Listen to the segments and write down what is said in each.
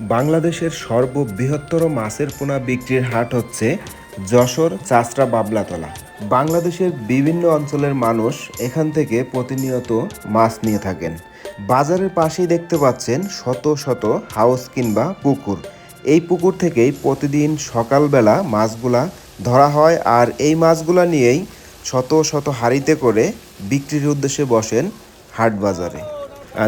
বাংলাদেশের সর্ববৃহত্তর মাছের পোনা বিক্রির হাট হচ্ছে যশোর চাষরা বাবলাতলা। বাংলাদেশের বিভিন্ন অঞ্চলের মানুষ এখান থেকে প্রতিনিয়ত মাছ নিয়ে থাকেন। বাজারের পাশেই দেখতে পাচ্ছেন শত শত হাউস কিংবা পুকুর। এই পুকুর থেকেই প্রতিদিন সকালবেলা মাছগুলা ধরা হয় আর এই মাছগুলা নিয়েই শত শত হাড়িতে করে বিক্রির উদ্দেশ্যে বসেন হাট বাজারে।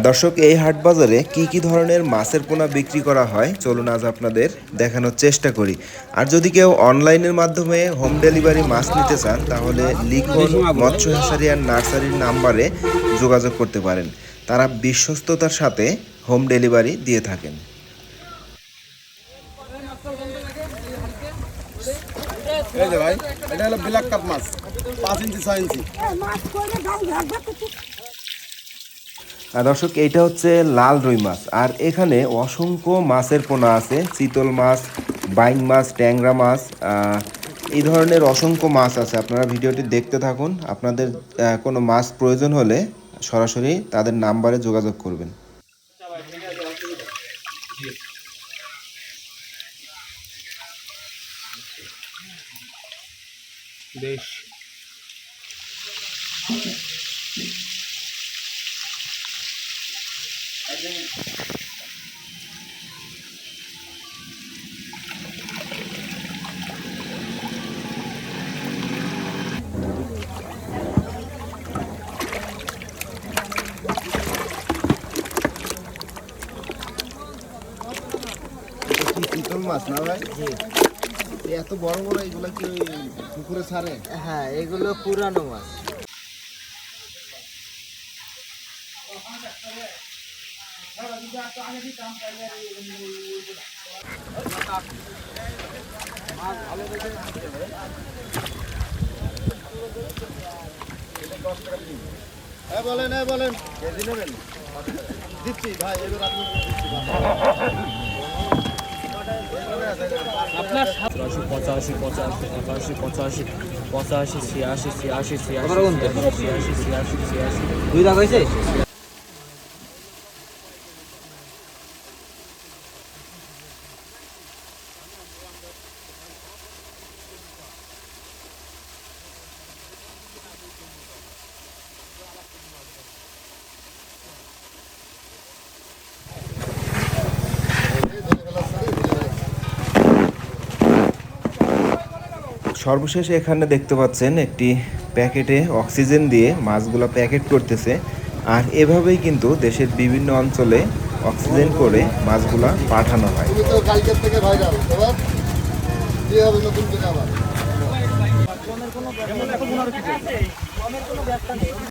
দর্শক এই হাট বাজারে কি কি ধরনের মাছের পোনা বিক্রি করা হয়? চলুন আজ আপনাদের দেখানোর চেষ্টা করি। আর যদি কেউ অনলাইনের মাধ্যমে হোম ডেলিভারি মাছ নিতে চান তাহলে লিখন মৎস্য হ্যাচারি আর নার্সারির নাম্বারে যোগাযোগ করতে পারেন। তারা বিশ্বস্ততার সাথে হোম ডেলিভারি দিয়ে থাকেন। এই যে ভাই এটা হলো ব্ল্যাক কাপ মাছ পাঁচ ইঞ্চি ছয় ইঞ্চি মাছ করে গাল ঘাট করতে আর দর্শক, এইটা হচ্ছে লাল রুই মাছ। আর এখানে অসংখ্য মাছের পোনা আছে, চিতল মাছ বাইং মাছ, ট্যাংরা মাছ এই ধরনের অসংখ্য মাছ আছে। আপনারা ভিডিওটি দেখতে থাকুন। আপনাদের কোনো মাছ প্রয়োজন হলে সরাসরি তাদের নাম্বারে যোগাযোগ করবেন। বেশ কি চিতল মাছ না ভাই এত বড় বড় এইগুলা কি পুকুরে ছাড়ে হ্যাঁ এগুলো পুরানো মাছ। হ্যাঁ বলেন হ্যাঁ বলেন। কেজি নেবেন দিচ্ছি ভাই। এবার আপনি পঁচাশি পঁচাশি পঁচাশি একাশি পঁচাশি পঁচাশি ছিয়াশি ছিয়াশি ছিয়াশি ছিয়াশি ছিয়াশি ছিয়াশি। দুই দাগ হয়েছে? সর্বশেষ এখানে দেখতে পাচ্ছেন একটি প্যাকেটে অক্সিজেন দিয়ে মাছগুলো প্যাকেট করতেছে। আর এভাবেই কিন্তু দেশের বিভিন্ন অঞ্চলে অক্সিজেন করে মাছগুলা পাঠানো হয়। থেকে